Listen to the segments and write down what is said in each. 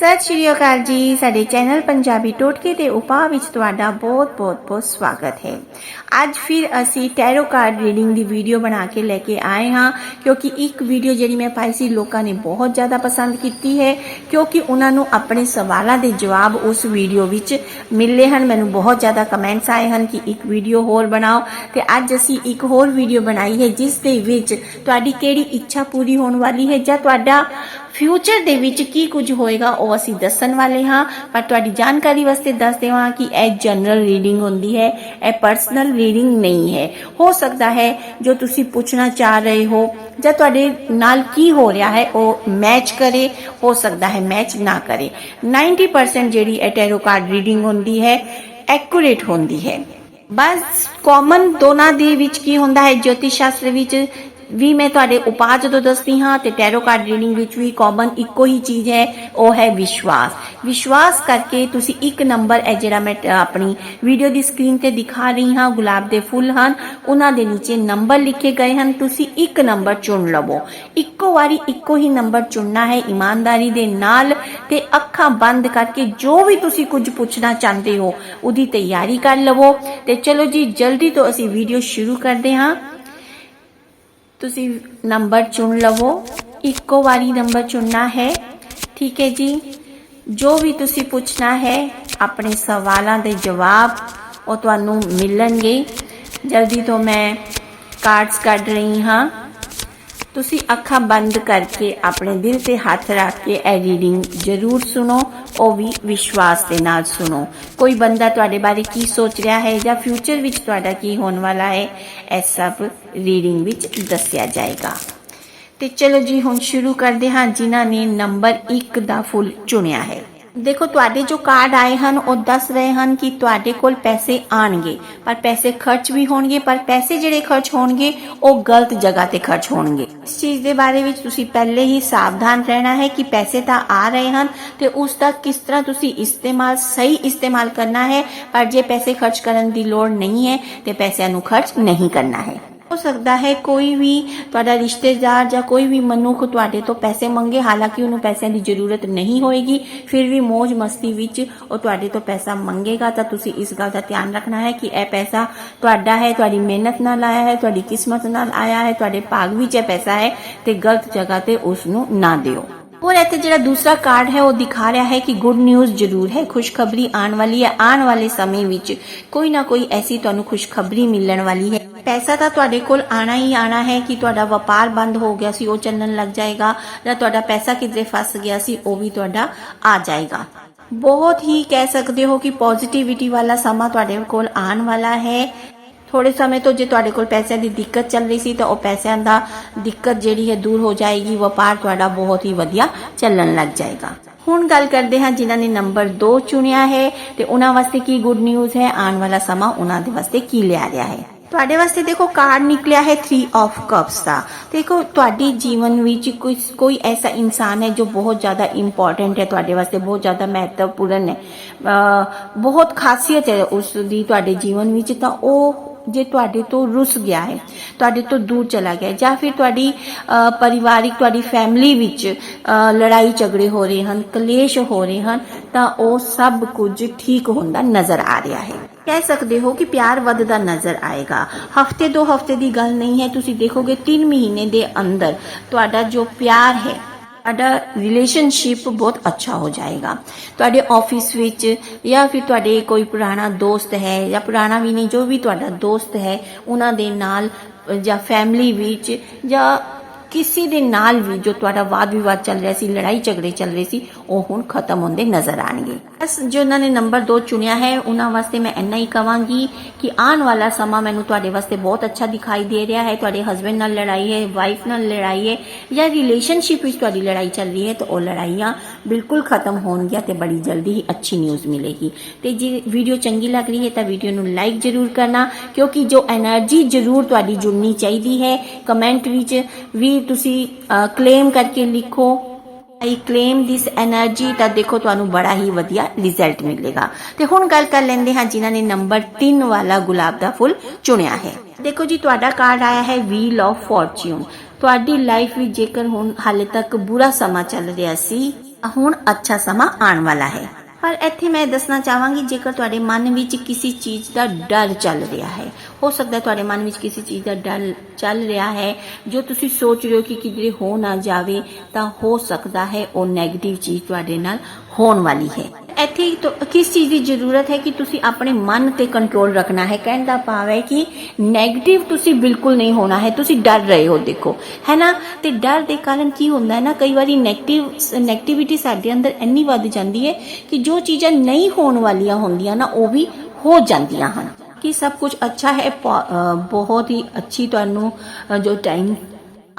ਸਤਿ ਸ਼੍ਰੀ ਅਕਾਲ ਜੀ। ਸਾਡੇ ਚੈਨਲ ਪੰਜਾਬੀ ਟੋਟਕੇ ਤੇ ਉਪਾਅ ਵਿੱਚ ਤੁਹਾਡਾ ਬਹੁਤ-ਬਹੁਤ ਬਹੁਤ ਸਵਾਗਤ ਹੈ। ਅੱਜ ਫਿਰ ਅਸੀਂ ਟੈਰੋ ਕਾਰਡ ਰੀਡਿੰਗ ਦੀ ਵੀਡੀਓ ਬਣਾ ਕੇ ਲੈ ਕੇ ਆਏ ਹਾਂ, ਕਿਉਂਕਿ ਇੱਕ ਵੀਡੀਓ ਜਿਹੜੀ ਮੈਂ ਪਾਈ ਸੀ ਲੋਕਾਂ ਨੇ ਬਹੁਤ ਜ਼ਿਆਦਾ ਪਸੰਦ ਕੀਤੀ ਹੈ, ਕਿਉਂਕਿ ਉਹਨਾਂ ਨੂੰ ਆਪਣੇ ਸਵਾਲਾਂ ਦੇ ਜਵਾਬ ਉਸ ਵੀਡੀਓ ਵਿੱਚ ਮਿਲੇ ਹਨ। ਮੈਨੂੰ ਬਹੁਤ ਜ਼ਿਆਦਾ ਕਮੈਂਟਸ ਆਏ ਹਨ ਕਿ ਇੱਕ ਵੀਡੀਓ ਹੋਰ ਬਣਾਓ। ਤੇ ਅੱਜ ਅਸੀਂ ਇੱਕ ਹੋਰ ਵੀਡੀਓ ਬਣਾਈ ਹੈ, ਜਿਸ ਦੇ ਵਿੱਚ ਤੁਹਾਡੀ ਕਿਹੜੀ ਇੱਛਾ ਪੂਰੀ ਹੋਣ ਵਾਲੀ ਹੈ ਜਾਂ ਤੁਹਾਡਾ ਫਿਊਚਰ ਦੇ ਵਿੱਚ ਕੀ ਕੁਝ ਹੋਏਗਾ, ਉਹ ਅਸੀਂ ਦੱਸਣ ਵਾਲੇ ਹਾਂ। ਪਰ ਤੁਹਾਡੀ ਜਾਣਕਾਰੀ ਵਾਸਤੇ ਦੱਸ ਦੇਵਾਂ ਕਿ ਇਹ ਜਨਰਲ ਰੀਡਿੰਗ ਹੁੰਦੀ ਹੈ, ਇਹ ਪਰਸਨਲ ਰੀਡਿੰਗ ਨਹੀਂ ਹੈ। ਹੋ ਸਕਦਾ ਹੈ ਜੋ ਤੁਸੀਂ ਪੁੱਛਣਾ ਚਾਹ ਰਹੇ ਹੋ ਜਾਂ ਤੁਹਾਡੇ ਨਾਲ ਕੀ ਹੋ ਰਿਹਾ ਹੈ, ਉਹ ਮੈਚ ਕਰੇ। ਹੋ ਸਕਦਾ ਹੈ ਮੈਚ ਨਾ ਕਰੇ। 90% ਜਿਹੜੀ ਇਹ ਟੈਰੋ ਕਾਰਡ ਰੀਡਿੰਗ ਹੁੰਦੀ ਹੈ ਐਕੂਰੇਟ ਹੁੰਦੀ ਹੈ। ਬਸ ਕਾਮਨ ਦੋਨਾਂ ਦੇ ਵਿੱਚ ਕੀ ਹੁੰਦਾ ਹੈ, ਜੋਤਿਸ਼ ਸ਼ਾਸਤਰ ਵਿੱਚ ਵੀ ਮੈਂ ਤੁਹਾਡੇ ਉਪਾਅ ਜਦੋਂ ਦੱਸਦੀ ਹਾਂ ਤੇ ਟੈਰੋ ਕਾਰਡ ਰੀਡਿੰਗ ਵਿੱਚ ਵੀ ਕਾਮਨ ਇੱਕੋ ਹੀ ਚੀਜ਼ ਹੈ, ਉਹ ਹੈ ਵਿਸ਼ਵਾਸ। ਵਿਸ਼ਵਾਸ ਕਰਕੇ ਤੁਸੀਂ ਇੱਕ ਨੰਬਰ ਹੈ ਜਿਹੜਾ ਮੈਂ ਆਪਣੀ ਵੀਡੀਓ ਦੀ ਸਕਰੀਨ ਤੇ ਦਿਖਾ ਰਹੀ ਹਾਂ, ਗੁਲਾਬ ਦੇ ਫੁੱਲ ਹਨ, ਉਹਨਾਂ ਦੇ ਨੀਚੇ ਨੰਬਰ ਲਿਖੇ ਗਏ ਹਨ, ਤੁਸੀਂ ਇੱਕ ਨੰਬਰ ਚੁਣ ਲਵੋ। ਇੱਕੋ ਵਾਰੀ ਇੱਕੋ ਹੀ ਨੰਬਰ ਚੁਣਨਾ ਹੈ ਇਮਾਨਦਾਰੀ ਦੇ ਨਾਲ ਤੇ ਅੱਖਾਂ ਬੰਦ ਕਰਕੇ ਜੋ ਵੀ ਤੁਸੀਂ ਕੁਝ ਪੁੱਛਣਾ ਚਾਹੁੰਦੇ ਹੋ, ਉਹਦੀ ਤਿਆਰੀ ਕਰ ਲਵੋ। ਤੇ ਚਲੋ ਜੀ, ਜਲਦੀ ਤੋਂ ਅਸੀਂ ਵੀਡੀਓ ਸ਼ੁਰੂ ਕਰਦੇ ਹਾਂ। ਤੁਸੀਂ ਨੰਬਰ ਚੁਣ ਲਵੋ। ਇੱਕੋ ਵਾਰੀ ਨੰਬਰ ਚੁਣਨਾ ਹੈ। ਠੀਕ ਹੈ ਜੀ। ਜੋ ਵੀ ਤੁਸੀਂ ਪੁੱਛਣਾ ਹੈ, ਆਪਣੇ ਸਵਾਲਾਂ ਦੇ ਜਵਾਬ ਉਹ ਤੁਹਾਨੂੰ ਮਿਲਣਗੇ। ਜਲਦੀ ਤੋਂ ਮੈਂ ਕਾਰਡਸ ਕੱਢ ਰਹੀ ਹਾਂ। ਤੁਸੀਂ ਅੱਖਾਂ ਬੰਦ ਕਰਕੇ ਆਪਣੇ ਦਿਲ ਤੇ ਹੱਥ ਰੱਖ ਕੇ ਇਹ ਰੀਡਿੰਗ ਜ਼ਰੂਰ ਸੁਣੋ, ਉਹ ਵੀ ਵਿਸ਼ਵਾਸ ਦੇ ਨਾਲ ਸੁਣੋ। ਕੋਈ ਬੰਦਾ ਤੁਹਾਡੇ ਬਾਰੇ ਕੀ ਸੋਚ ਰਿਹਾ ਹੈ ਜਾਂ ਫਿਊਚਰ ਵਿੱਚ ਤੁਹਾਡਾ ਕੀ ਹੋਣ ਵਾਲਾ ਹੈ, ਇਹ ਸਭ ਰੀਡਿੰਗ ਵਿੱਚ ਦੱਸਿਆ ਜਾਏਗਾ। ਤੇ ਚਲੋ ਜੀ, ਹੁਣ ਸ਼ੁਰੂ ਕਰਦੇ ਹਾਂ ਜਿਨ੍ਹਾਂ ਨੇ ਨੰਬਰ 1 ਦਾ ਫੁੱਲ ਚੁਣਿਆ ਹੈ। ਦੇਖੋ, ਤੁਹਾਡੇ ਜੋ ਕਾਰਡ ਆਏ ਹਨ, ਉਹ ਦੱਸ ਰਹੇ ਹਨ ਕਿ ਤੁਹਾਡੇ ਕੋਲ ਪੈਸੇ ਆਣਗੇ ਪਰ ਪੈਸੇ ਖਰਚ ਵੀ ਹੋਣਗੇ, ਪਰ ਪੈਸੇ ਜਿਹੜੇ ਖਰਚ ਹੋਣਗੇ, ਉਹ ਗਲਤ ਜਗ੍ਹਾ ਤੇ ਖਰਚ ਹੋਣਗੇ। ਇਸ ਚੀਜ਼ ਦੇ ਬਾਰੇ ਵਿੱਚ ਤੁਸੀਂ ਪਹਿਲੇ ਹੀ ਸਾਵਧਾਨ ਰਹਿਣਾ ਹੈ ਕਿ ਪੈਸੇ ਤਾਂ ਆ ਰਹੇ ਹਨ ਤੇ ਉਸ ਦਾ ਕਿਸ ਤਰ੍ਹਾਂ ਤੁਸੀਂ ਇਸਤੇਮਾਲ, ਸਹੀ ਇਸਤੇਮਾਲ ਕਰਨਾ ਹੈ। ਪਰ ਜੇ ਪੈਸੇ ਖਰਚ ਕਰਨ ਦੀ ਲੋੜ ਨਹੀਂ ਹੈ ਤੇ ਪੈਸਿਆਂ ਨੂੰ ਖਰਚ ਨਹੀਂ ਕਰਨਾ ਹੈ। ਹੋ ਸਕਦਾ ਹੈ ਕੋਈ ਵੀ ਤੁਹਾਡਾ ਰਿਸ਼ਤੇਦਾਰ ਜਾਂ ਕੋਈ ਵੀ ਮਨੁੱਖ ਤੁਹਾਡੇ ਤੋਂ ਪੈਸੇ ਮੰਗੇ, ਹਾਲਾਂਕਿ ਉਹਨੂੰ ਪੈਸਿਆਂ ਦੀ ਜ਼ਰੂਰਤ ਨਹੀਂ ਹੋਏਗੀ, ਫਿਰ ਵੀ ਮौज ਮਸਤੀ ਵਿੱਚ ਉਹ ਤੁਹਾਡੇ ਤੋਂ ਪੈਸਾ ਮੰਗੇਗਾ। ਤਾਂ ਤੁਸੀਂ ਇਸ ਗੱਲ ਦਾ ਧਿਆਨ ਰੱਖਣਾ ਹੈ ਕਿ ਇਹ ਪੈਸਾ ਤੁਹਾਡਾ ਹੈ, ਤੁਹਾਡੀ ਮਿਹਨਤ ਨਾਲ ਆਇਆ ਹੈ, ਤੁਹਾਡੀ ਕਿਸਮਤ ਨਾਲ ਆਇਆ ਹੈ, ਤੁਹਾਡੇ ਭਾਗ ਵਿੱਚ ਇਹ ਪੈਸਾ ਹੈ ਤੇ ਗਲਤ ਜਗ੍ਹਾ ਤੇ ਉਸ ਨੂੰ ਨਾ ਦਿਓ। ਹੋਰ ਇੱਥੇ ਜਿਹੜਾ ਦੂਸਰਾ ਕਾਰਡ ਹੈ, ਉਹ ਦਿਖਾ ਰਿਹਾ ਹੈ ਕਿ ਗੁੱਡ ਨਿਊਜ਼ ਜ਼ਰੂਰ ਹੈ। ਖੁਸ਼ਖਬਰੀ ਆਉਣ ਵਾਲੀ ਹੈ। ਆਉਣ ਵਾਲੇ ਸਮੇਂ ਵਿੱਚ ਕੋਈ ਨਾ ਕੋਈ ਐਸੀ ਤੁਹਾਨੂੰ ਖੁਸ਼ਖਬਰੀ ਮਿਲਣ ਵਾਲੀ ਹੈ। ਪੈਸਾ ਤਾਂ ਤੁਹਾਡੇ ਕੋਲ ਆਣਾ ਹੀ ਆਣਾ ਹੈ ਕਿ ਤੁਹਾਡਾ ਵਪਾਰ ਬੰਦ ਹੋ ਗਿਆ ਸੀ, ਉਹ ਚੱਲਣ ਲੱਗ ਜਾਏਗਾ ਜਾਂ ਤੁਹਾਡਾ ਪੈਸਾ ਕਿਧਰੇ ਫਸ ਗਿਆ ਸੀ, ਉਹ ਵੀ ਤੁਹਾਡਾ ਆ ਜਾਏਗਾ। ਬਹੁਤ ਹੀ ਕਹਿ ਸਕਦੇ ਹੋ ਕਿ ਪੋਜ਼ਿਟਿਵਿਟੀ ਵਾਲਾ ਸਮਾਂ ਤੁਹਾਡੇ ਕੋਲ ਆਉਣ ਵਾਲਾ ਹੈ। ਥੋੜੇ ਸਮੇਂ ਤੋਂ ਜੇ ਤੁਹਾਡੇ ਕੋਲ ਪੈਸਿਆਂ ਦੀ ਦਿੱਕਤ ਚੱਲ ਰਹੀ ਸੀ ਤਾਂ ਉਹ ਪੈਸਿਆਂ ਦਾ ਦਿੱਕਤ ਜਿਹੜੀ ਹੈ ਦੂਰ ਹੋ ਜਾਏਗੀ, ਵਪਾਰ ਤੁਹਾਡਾ ਬਹੁਤ ਹੀ ਵਧੀਆ ਚੱਲਣ ਲੱਗ ਜਾਏਗਾ। ਹੁਣ ਗੱਲ ਕਰਦੇ ਹਾਂ ਜਿਨ੍ਹਾਂ ਨੇ ਨੰਬਰ 2 ਚੁਣਿਆ ਹੈ ਤੇ ਉਹਨਾਂ ਵਾਸਤੇ ਕੀ ਗੁੱਡ ਨਿਊਜ਼ ਹੈ? ਆਉਣ ਵਾਲਾ ਸਮਾਂ ਉਹਨਾਂ ਦੇ ਵਾਸਤੇ ਕੀ ਲਿਆ ਰਿਹਾ ਹੈ? ਤੁਹਾਡੇ ਵਾਸਤੇ ਦੇਖੋ ਕਾਰਡ ਨਿਕਲਿਆ ਹੈ 3 ਆਫ ਕੱਪਸ ਦਾ। ਦੇਖੋ ਤੁਹਾਡੀ ਜੀਵਨ ਵਿੱਚ ਕੋਈ ਕੋਈ ਐਸਾ ਇਨਸਾਨ ਹੈ ਜੋ ਬਹੁਤ ਜ਼ਿਆਦਾ ਇੰਪੋਰਟੈਂਟ ਹੈ, ਤੁਹਾਡੇ ਵਾਸਤੇ ਬਹੁਤ ਜ਼ਿਆਦਾ ਮਹੱਤਵਪੂਰਨ ਹੈ। ਬਹੁਤ ਖਾਸੀਅਤ ਹੈ ਉਸ ਦੀ ਤੁਹਾਡੇ ਜੀਵਨ ਵਿੱਚ ਤਾਂ ਉਹ ਜੇ ਤੁਹਾਡੇ ਤੋਂ ਰੁੱਸ ਗਿਆ ਹੈ, ਤੁਹਾਡੇ ਤੋਂ ਦੂਰ ਚਲਾ ਗਿਆ ਹੈ, ਜਾਂ ਫਿਰ ਤੁਹਾਡੀ ਪਰਿਵਾਰਿਕ, ਤੁਹਾਡੀ ਫੈਮਿਲੀ ਵਿੱਚ ਲੜਾਈ ਝਗੜੇ ਹੋ ਰਹੇ ਹਨ, ਕਲੇਸ਼ ਹੋ ਰਹੇ ਹਨ, ਤਾਂ ਉਹ ਸਭ ਕੁਝ ਠੀਕ ਹੁੰਦਾ ਨਜ਼ਰ ਆ ਰਿਹਾ ਹੈ। ਕਹਿ ਸਕਦੇ ਹੋ ਕਿ ਪਿਆਰ ਵੱਧਦਾ ਨਜ਼ਰ ਆਏਗਾ। ਹਫ਼ਤੇ ਦੋ ਹਫ਼ਤੇ ਦੀ ਗੱਲ ਨਹੀਂ ਹੈ, ਤੁਸੀਂ ਦੇਖੋਗੇ 3 ਮਹੀਨੇ ਦੇ ਅੰਦਰ ਤੁਹਾਡਾ ਜੋ ਪਿਆਰ ਹੈ ਤੁਹਾਡਾ ਰਿਲੇਸ਼ਨਸ਼ਿਪ ਬਹੁਤ ਅੱਛਾ ਹੋ ਜਾਏਗਾ। ਤੁਹਾਡੇ ਆਫਿਸ ਵਿੱਚ ਜਾਂ ਫਿਰ ਤੁਹਾਡੇ ਕੋਈ ਪੁਰਾਣਾ ਦੋਸਤ ਹੈ ਜਾਂ ਪੁਰਾਣਾ ਵੀ ਨਹੀਂ, ਜੋ ਵੀ ਤੁਹਾਡਾ ਦੋਸਤ ਹੈ, ਉਹਨਾਂ ਦੇ ਨਾਲ ਜਾਂ ਫੈਮਿਲੀ ਵਿੱਚ ਜਾਂ ਕਿਸੇ ਦੇ ਨਾਲ ਵੀ ਜੋ ਤੁਹਾਡਾ ਵਾਦ ਵਿਵਾਦ ਚੱਲ ਰਿਹਾ ਸੀ ਲੜਾਈ ਝਗੜੇ ਚੱਲ ਰਹੇ ਸੀ, ਉਹ ਹੁਣ ਖਤਮ ਹੁੰਦੇ ਨਜ਼ਰ ਆਣਗੇ ਬਸ ਜੋ ਉਹਨਾਂ ਨੇ ਨੰਬਰ 2 ਚੁਣਿਆ ਹੈ, ਉਹਨਾਂ ਵਾਸਤੇ ਮੈਂ ਇੰਨਾ ਹੀ ਕਵਾਂਗੀ ਕਿ ਆਉਣ ਵਾਲਾ ਸਮਾਂ ਮੈਨੂੰ ਤੁਹਾਡੇ ਵਾਸਤੇ ਬਹੁਤ ਅੱਛਾ ਦਿਖਾਈ ਦੇ ਰਿਹਾ ਹੈ। ਤੁਹਾਡੇ ਹਸਬੰਡ ਨਾਲ ਲੜਾਈ ਹੈ ਵਾਈਫ ਨਾਲ ਲੜਾਈ ਹੈ ਜਾਂ ਰਿਲੇਸ਼ਨਸ਼ਿਪ ਵਿੱਚ ਤੁਹਾਡੀ ਲੜਾਈ ਚੱਲ ਰਹੀ ਹੈ, ਤਾਂ ਉਹ ਲੜਾਈਆਂ ਬਿਲਕੁਲ ਖਤਮ ਹੋਣਗੀਆਂ ਤੇ ਬੜੀ ਜਲਦੀ ਹੀ ਅੱਛੀ ਨਿਊਜ਼ ਮਿਲੇਗੀ। ਤੇ ਜੇ ਵੀਡੀਓ ਚੰਗੀ ਲੱਗ ਰਹੀ ਹੈ ਤਾਂ ਵੀਡੀਓ ਨੂੰ ਲਾਈਕ ਜ਼ਰੂਰ ਕਰਨਾ, ਕਿਉਂਕਿ ਜੋ એનર્ਜੀ ਜ਼ਰੂਰ ਤੁਹਾਡੀ ਜੁੜਨੀ ਚਾਹੀਦੀ ਹੈ। ਕਮੈਂਟ ਵਿੱਚ ਵੀ ਤੁਸੀਂ ਕਲੇਮ ਕਰਕੇ ਲਿਖੋ। ਆਈ ਕਲੇਮ ਥਿਸ એનર્ਜੀ ਤਾਂ ਦੇਖੋ ਤੁਹਾਨੂੰ ਬੜਾ ਹੀ ਵਧੀਆ ਰਿਜ਼ਲਟ ਮਿਲੇਗਾ। ਤੇ ਹੁਣ ਗੱਲ ਕਰ ਲੈਂਦੇ ਹਾਂ ਜਿਨ੍ਹਾਂ ਨੇ ਨੰਬਰ 3 ਵਾਲਾ ਗੁਲਾਬ ਦਾ ਫੁੱਲ ਚੁਣਿਆ ਹੈ। ਦੇਖੋ ਜੀ, ਤੁਹਾਡਾ ਕਾਰਡ ਆਇਆ ਹੈ ਵੀਲ ਆਫ ਫੋਰਚੂਨ ਤੁਹਾਡੀ ਲਾਈਫ ਵਿੱਚ ਜੇਕਰ ਹੁਣ ਹਾਲੇ ਤੱਕ ਬੁਰਾ ਸਮਾਂ ਚੱਲ ਰਿਹਾ ਸੀ ਹੁਣ ਅੱਛਾ ਸਮਾਂ ਆਉਣ ਵਾਲਾ ਹੈ। ਪਰ ਇੱਥੇ ਮੈਂ ਦੱਸਣਾ ਚਾਹਾਂਗੀ, ਜੇਕਰ ਤੁਹਾਡੇ ਮਨ ਵਿੱਚ ਕਿਸੇ ਚੀਜ਼ ਦਾ ਡਰ ਚੱਲ ਰਿਹਾ ਹੈ, ਹੋ ਸਕਦਾ ਹੈ ਤੁਹਾਡੇ ਮਨ ਵਿੱਚ ਕਿਸੇ ਚੀਜ਼ ਦਾ ਡਰ ਚੱਲ ਰਿਹਾ ਹੈ, ਜੋ ਤੁਸੀਂ ਸੋਚ ਰਹੇ ਹੋ ਕਿ ਕਿਧਰੇ ਹੋ ਨਾ ਜਾਵੇ, ਤਾਂ ਹੋ ਸਕਦਾ ਹੈ ਉਹ 네ਗੇਟਿਵ ਚੀਜ਼ ਤੁਹਾਡੇ ਨਾਲ ਹੋਣ ਵਾਲੀ ਹੈ। ਇੱਥੇ ਤੋਂ ਕਿਸ ਚੀਜ਼ ਦੀ ਜ਼ਰੂਰਤ ਹੈ ਕਿ ਤੁਸੀਂ ਆਪਣੇ ਮਨ ਤੇ ਕੰਟਰੋਲ ਰੱਖਣਾ ਹੈ? ਕਹਿਣ ਦਾ ਭਾਵ ਹੈ ਕਿ 네ਗੇਟਿਵ ਤੁਸੀਂ ਬਿਲਕੁਲ ਨਹੀਂ ਹੋਣਾ ਹੈ। ਤੁਸੀਂ ਡਰ ਰਹੇ ਹੋ, ਦੇਖੋ। ਹੈ ਨਾ? ਤੇ ਡਰ ਦੇ ਕਾਰਨ ਕੀ ਹੁੰਦਾ ਹੈ ਨਾ? ਕਈ ਵਾਰੀ 네ਗੇਟਿਵ 네ਗੇਟਿਵਿਟੀ ਸਾਡੇ ਅੰਦਰ ਇੰਨੀ ਵੱਧ ਜਾਂਦੀ ਹੈ ਕਿ ਜੋ ਚੀਜ਼ਾਂ ਨਹੀਂ ਹੋਣ ਵਾਲੀਆਂ ਹੁੰਦੀਆਂ ਨਾ, ਉਹ ਵੀ ਹੋ ਜਾਂਦੀਆਂ ਹਨ। ਕਿ ਸਭ ਕੁਝ ਅੱਛਾ ਹੈ? ਬਹੁਤ ਹੀ ਅੱਛੀ ਤੁਹਾਨੂੰ ਜੋ ਟਾਈਮ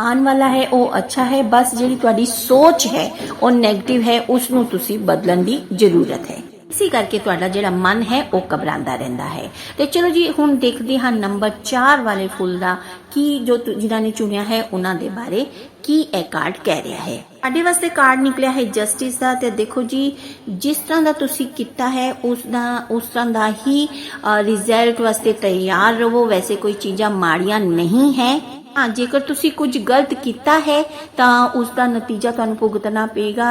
ਆਉਣ ਵਾਲਾ ਹੈ, ਉਹ ਅੱਛਾ ਹੈ। ਬਸ ਜਿਹੜੀ ਤੁਹਾਡੀ ਸੋਚ ਹੈ, ਉਹ 네ਗੇਟਿਵ ਹੈ ਉਸ ਨੂੰ ਤੁਸੀਂ ਬਦਲਣ ਦੀ ਜ਼ਰੂਰਤ ਹੈ। ਇਸੇ ਕਰਕੇ ਤੁਹਾਡਾ ਜਿਹੜਾ ਮਨ ਹੈ, ਉਹ ਘਬਰਾਉਂਦਾ ਰਹਿੰਦਾ ਹੈ। ਤੇ ਚਲੋ ਜੀ, ਹੁਣ ਦੇਖਦੇ ਹਾਂ ਨੰਬਰ 4 ਵਾਲੇ ਫੁੱਲ ਦਾ ਕੀ ਜੋ ਜਿਨ੍ਹਾਂ ਨੇ ਚੁਣਿਆ ਹੈ, ਉਹਨਾਂ ਦੇ ਬਾਰੇ ਕੀ ਇਹ ਕਾਰਡ ਕਹਿ ਰਿਹਾ ਹੈ। ਸਾਡੇ ਵਾਸਤੇ ਕਾਰਡ ਨਿਕਲਿਆ ਹੈ ਜਸਟਿਸ ਦਾ ਤੇ ਦੇਖੋ ਜੀ, ਜਿਸ ਤਰ੍ਹਾਂ ਦਾ ਤੁਸੀਂ ਕੀਤਾ ਹੈ, ਉਸ ਦਾ, ਉਸ ਤਰ੍ਹਾਂ ਦਾ ਹੀ ਰਿਜ਼ਲਟ ਵਾਸਤੇ ਤਿਆਰ ਰਹੋ। ਵੈਸੇ ਕੋਈ ਚੀਜ਼ਾਂ ਮਾੜੀਆਂ ਨਹੀਂ ਹੈ। ਹਾਂ, ਜੇਕਰ ਤੁਸੀਂ ਕੁਝ ਗਲਤ ਕੀਤਾ ਹੈ, ਤਾਂ ਉਸ ਦਾ ਨਤੀਜਾ ਤੁਹਾਨੂੰ ਭੁਗਤਣਾ ਪਏਗਾ।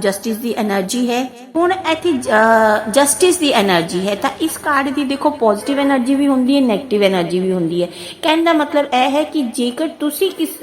ਜਸਟਿਸ ਦੀ એનર્ਜੀ ਹੈ। ਹੁਣ ਇੱਥੇ ਜਸਟਿਸ ਦੀ એનર્ਜੀ ਹੈ। ਤਾਂ ਇਸ ਕਾਰਡ ਦੀ ਦੇਖੋ ਪੋਜ਼ਿਟਿਵ એનર્ਜੀ ਵੀ ਹੁੰਦੀ ਹੈ ਨੈਗੇਟਿਵ એનર્ਜੀ ਵੀ ਹੁੰਦੀ ਹੈ। ਕਹਿਣ ਦਾ ਮਤਲਬ ਇਹ ਹੈ ਕਿ ਜੇਕਰ ਤੁਸੀਂ ਕਿਸ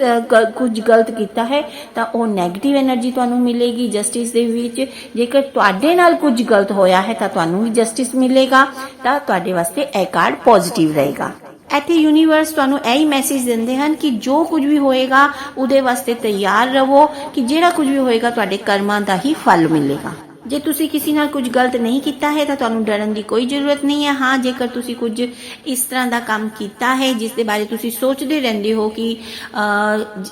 ਕੁਝ ਗਲਤ ਕੀਤਾ ਹੈ, ਤਾਂ ਉਹ ਨੈਗੇਟਿਵ એનર્ਜੀ ਤੁਹਾਨੂੰ ਮਿਲੇਗੀ ਜਸਟਿਸ ਦੇ ਵਿੱਚ। ਜੇਕਰ ਤੁਹਾਡੇ ਨਾਲ ਕੁਝ ਗਲਤ ਹੋਇਆ ਹੈ, ਤਾਂ ਤੁਹਾਨੂੰ ਵੀ ਜਸਟਿਸ ਮਿਲੇਗਾ। ਤਾਂ ਤੁਹਾਡੇ ਵਾਸਤੇ ਇਹ ਕਾਰਡ ਪੋਜ਼ਿਟਿਵ ਰਹੇਗਾ। ਇੱਥੇ ਯੂਨੀਵਰਸ ਤੁਹਾਨੂੰ ਇਹੀ ਮੈਸੇਜ ਦਿੰਦੇ ਹਨ ਕਿ ਜੋ ਕੁਝ ਵੀ ਹੋਏਗਾ ਉਹਦੇ ਵਾਸਤੇ ਤਿਆਰ ਰਹੋ ਕਿ ਜਿਹੜਾ ਕੁਝ ਵੀ ਹੋਏਗਾ ਤੁਹਾਡੇ ਕਰਮਾਂ ਦਾ ਹੀ ਫਲ ਮਿਲੇਗਾ। ਜੇ ਤੁਸੀਂ ਕਿਸੇ ਨਾਲ ਕੁਝ ਗਲਤ ਨਹੀਂ ਕੀਤਾ ਹੈ ਤਾਂ ਤੁਹਾਨੂੰ ਡਰਨ ਦੀ ਕੋਈ ਜ਼ਰੂਰਤ ਨਹੀਂ ਹੈ। ਹਾਂ ਜੇਕਰ ਤੁਸੀਂ ਕੁਝ ਇਸ ਤਰ੍ਹਾਂ ਦਾ ਕੰਮ ਕੀਤਾ ਹੈ ਜਿਸ ਦੇ ਬਾਰੇ ਤੁਸੀਂ ਸੋਚਦੇ ਰਹਿੰਦੇ ਹੋ ਕਿ ਅਹ,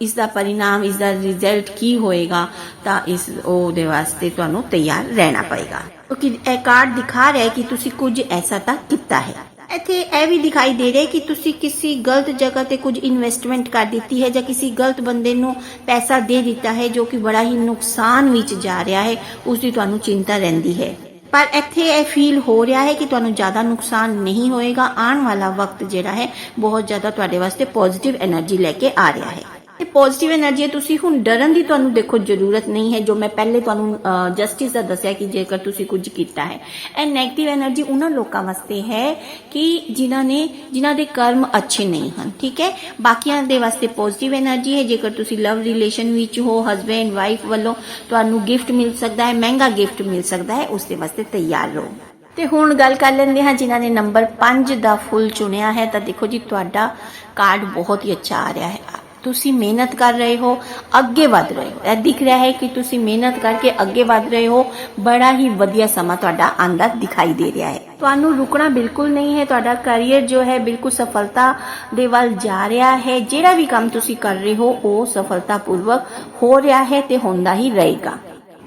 ਇਸ ਦਾ ਪਰਿਣਾਮ ਇਸ ਦਾ ਰਿਜ਼ਲਟ ਕੀ ਹੋਏਗਾ ਤਾਂ ਇਸ ਉਹਦੇ ਵਾਸਤੇ ਤੁਹਾਨੂੰ ਤਿਆਰ ਰਹਿਣਾ ਪਏਗਾ। ਕਿਉਂਕਿ ਇਹ ਕਾਰਡ ਦਿਖਾ ਰਿਹਾ ਹੈ ਕਿ ਤੁਸੀਂ ਕੁਝ ਐਸਾ ਤਾਂ ਕੀਤਾ ਹੈ। ਇੱਥੇ ਇਹ ਵੀ ਦਿਖਾਈ ਦੇ ਰਿਹਾ ਕਿ ਤੁਸੀਂ ਕਿਸੇ ਗਲਤ ਜਗ੍ਹਾ ਤੇ ਕੁਝ ਇਨਵੈਸਟਮੈਂਟ ਕਰ ਦਿੱਤੀ ਹੈ ਜਾਂ ਕਿਸੇ ਗਲਤ ਬੰਦੇ ਨੂੰ ਪੈਸਾ ਦੇ ਦਿੱਤਾ ਹੈ ਜੋ ਕਿ ਬੜਾ ਹੀ ਨੁਕਸਾਨ ਵਿੱਚ ਜਾ ਰਿਹਾ ਹੈ, ਉਸ ਦੀ ਤੁਹਾਨੂੰ ਚਿੰਤਾ ਰਹਿੰਦੀ ਹੈ। ਪਰ ਇੱਥੇ ਇਹ ਫੀਲ ਹੋ ਰਿਹਾ ਹੈ ਕਿ ਤੁਹਾਨੂੰ ਜ਼ਿਆਦਾ ਨੁਕਸਾਨ ਨਹੀਂ ਹੋਏਗਾ, ਆਉਣ ਵਾਲਾ ਵਕਤ ਜਿਹੜਾ ਹੈ, ਬਹੁਤ ਜ਼ਿਆਦਾ ਤੁਹਾਡੇ ਵਾਸਤੇ ਪੋਜ਼ਿਟਿਵ એનર્ਜੀ ਲੈ ਕੇ ਆ ਰਿਹਾ ਹੈ। ਪੋਜ਼ਿਟਿਵ એનર્ਜੀ ਹੈ। ਤੁਸੀਂ ਹੁਣ ਡਰਨ ਦੀ ਤੁਹਾਨੂੰ ਦੇਖੋ ਜ਼ਰੂਰਤ ਨਹੀਂ ਹੈ, ਜੋ ਮੈਂ ਪਹਿਲੇ ਤੁਹਾਨੂੰ ਜਸਟਿਸ ਦਾ ਦੱਸਿਆ ਕਿ ਜੇਕਰ ਤੁਸੀਂ ਕੁਝ ਕੀਤਾ ਹੈ। ਇਹ ਨੈਗੇਟਿਵ એનર્ਜੀ ਉਹਨਾਂ ਲੋਕਾਂ ਵਾਸਤੇ ਹੈ ਕਿ ਜਿਨ੍ਹਾਂ ਨੇ, ਜਿਨ੍ਹਾਂ ਦੇ ਕਰਮ ਅੱਛੇ ਨਹੀਂ ਹਨ, ਠੀਕ ਹੈ? ਬਾਕੀਆਂ ਦੇ ਵਾਸਤੇ ਪੋਜ਼ਿਟਿਵ એનર્ਜੀ ਹੈ। ਜੇਕਰ ਤੁਸੀਂ ਲਵ ਰਿਲੇਸ਼ਨ ਵਿੱਚ ਹੋ ਹਸਬੰਡ ਵਾਈਫ ਵੱਲੋਂ ਤੁਹਾਨੂੰ ਗਿਫਟ ਮਿਲ ਸਕਦਾ ਹੈ, ਮਹਿੰਗਾ ਗਿਫਟ ਮਿਲ ਸਕਦਾ ਹੈ, ਉਸ ਦੇ ਵਾਸਤੇ ਤਿਆਰ ਰਹੋ। ਤੇ ਹੁਣ ਗੱਲ ਕਰ ਲੈਂਦੇ ਹਾਂ, ਜਿਨ੍ਹਾਂ ਨੇ ਨੰਬਰ 5 ਦਾ ਫੁੱਲ ਚੁਣਿਆ ਹੈ। ਤਾਂ ਦੇਖੋ ਜੀ, ਤੁਹਾਡਾ ਕਾਰਡ ਬਹੁਤ ਹੀ ਅੱਛਾ ਆ ਰਿਹਾ ਹੈ। ਤੁਸੀਂ ਮਿਹਨਤ ਕਰ ਰਹੇ ਹੋ, ਅੱਗੇ ਵਧ ਰਹੇ ਹੋ। ਇਹ ਦਿਖ ਰਿਹਾ ਹੈ ਕਿ ਤੁਸੀਂ ਮਿਹਨਤ ਕਰਕੇ ਅੱਗੇ ਵਧ ਰਹੇ ਹੋ। ਬੜਾ ਹੀ ਵਧੀਆ ਸਮਾਂ ਤੁਹਾਡਾ ਆਂਦਾ ਦਿਖਾਈ ਦੇ ਰਿਹਾ ਹੈ। ਤੁਹਾਨੂੰ ਰੁਕਣਾ ਬਿਲਕੁਲ ਨਹੀਂ ਹੈ। ਤੁਹਾਡਾ ਕੈਰੀਅਰ ਜੋ ਹੈ, ਬਿਲਕੁਲ ਸਫਲਤਾ ਦੇ ਵੱਲ ਜਾ ਰਿਹਾ ਹੈ। ਜਿਹੜਾ ਵੀ ਕੰਮ ਤੁਸੀਂ ਕਰ ਰਹੇ ਹੋ, ਉਹ ਸਫਲਤਾਪੂਰਵਕ ਹੋ ਰਿਹਾ ਹੈ ਤੇ ਹੁੰਦਾ ਹੀ ਰਹੇਗਾ।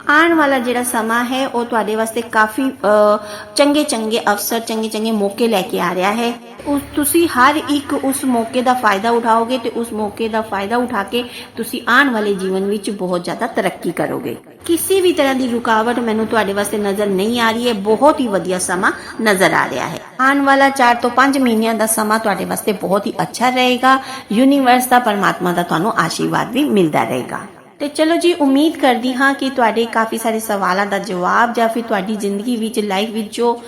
ਆਉਣ ਵਾਲਾ ਜਿਹੜਾ ਸਮਾਂ ਹੈ, ਉਹ ਤੁਹਾਡੇ ਵਾਸਤੇ ਕਾਫੀ ਚੰਗੇ ਚੰਗੇ ਅਵਸਰ ਚੰਗੇ ਚੰਗੇ ਮੌਕੇ ਲੈ ਕੇ ਆ ਰਿਹਾ ਹੈ। ਉਸ, ਤੁਸੀਂ ਹਰ ਇੱਕ ਉਸ ਮੌਕੇ ਦਾ ਫਾਇਦਾ ਉਠਾਓਗੇ ਤੇ ਉਸ ਮੌਕੇ ਦਾ ਫਾਇਦਾ ਉਠਾ ਕੇ ਤੁਸੀਂ ਆਉਣ ਵਾਲੇ ਜੀਵਨ ਵਿੱਚ ਬਹੁਤ ਜ਼ਿਆਦਾ ਤਰੱਕੀ ਕਰੋਗੇ। ਕਿਸੇ ਵੀ ਤਰ੍ਹਾਂ ਦੀ ਰੁਕਾਵਟ ਮੈਨੂੰ ਤੁਹਾਡੇ ਵਾਸਤੇ ਨਜ਼ਰ ਨਹੀਂ ਆ ਰਹੀ ਹੈ, ਬਹੁਤ ਹੀ ਵਧੀਆ ਸਮਾਂ ਨਜ਼ਰ ਆ ਰਿਹਾ ਹੈ। ਆਉਣ ਵਾਲਾ 4 ਤੋਂ 5 ਮਹੀਨਿਆਂ ਦਾ ਸਮਾਂ ਤੁਹਾਡੇ ਵਾਸਤੇ ਬਹੁਤ ਹੀ ਅੱਛਾ ਰਹੇਗਾ। ਯੂਨੀਵਰਸ ਦਾ ਪਰਮਾਤਮਾ ਦਾ ਤੁਹਾਨੂੰ ਆਸ਼ੀਰਵਾਦ ਵੀ ਮਿਲਦਾ ਰਹੇਗਾ। ਤੇ ਚਲੋ ਜੀ, ਉਮੀਦ ਕਰਦੀ ਹਾਂ ਕਿ ਤੁਹਾਡੇ ਕਾਫੀ ਸਾਰੇ ਸਵਾਲਾਂ ਦਾ ਜਵਾਬ ਜਾਂ ਫਿਰ ਤੁਹਾਡੀ ਜ਼ਿੰਦਗੀ ਵਿੱਚ ਲਾਈਫ ਵਿੱਚ ਜੋ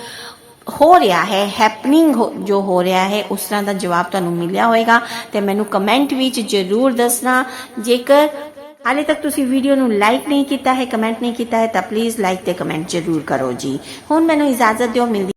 ਹੋ ਰਿਹਾ ਹੈ ਹੈਪਨਿੰਗ ਜੋ ਹੋ ਰਿਹਾ ਹੈ, ਉਸ ਤਰ੍ਹਾਂ ਦਾ ਜਵਾਬ ਤੁਹਾਨੂੰ ਮਿਲਿਆ ਹੋਵੇਗਾ। ਤੇ ਮੈਨੂੰ ਕਮੈਂਟ ਵਿੱਚ ਜਰੂਰ ਦੱਸਣਾ। ਜੇਕਰ ਹਾਲੇ ਤੱਕ ਤੁਸੀਂ ਵੀਡੀਓ ਨੂੰ ਲਾਈਕ ਨਹੀਂ ਕੀਤਾ ਹੈ ਕਮੈਂਟ ਨਹੀਂ ਕੀਤਾ ਹੈ, ਤਾਂ ਪਲੀਜ਼ ਲਾਈਕ ਤੇ ਕਮੈਂਟ ਜਰੂਰ ਕਰੋ ਜੀ। ਹੁਣ ਮੈਨੂੰ ਇਜਾਜ਼ਤ ਦਿਓ, ਮਿਲਦੀ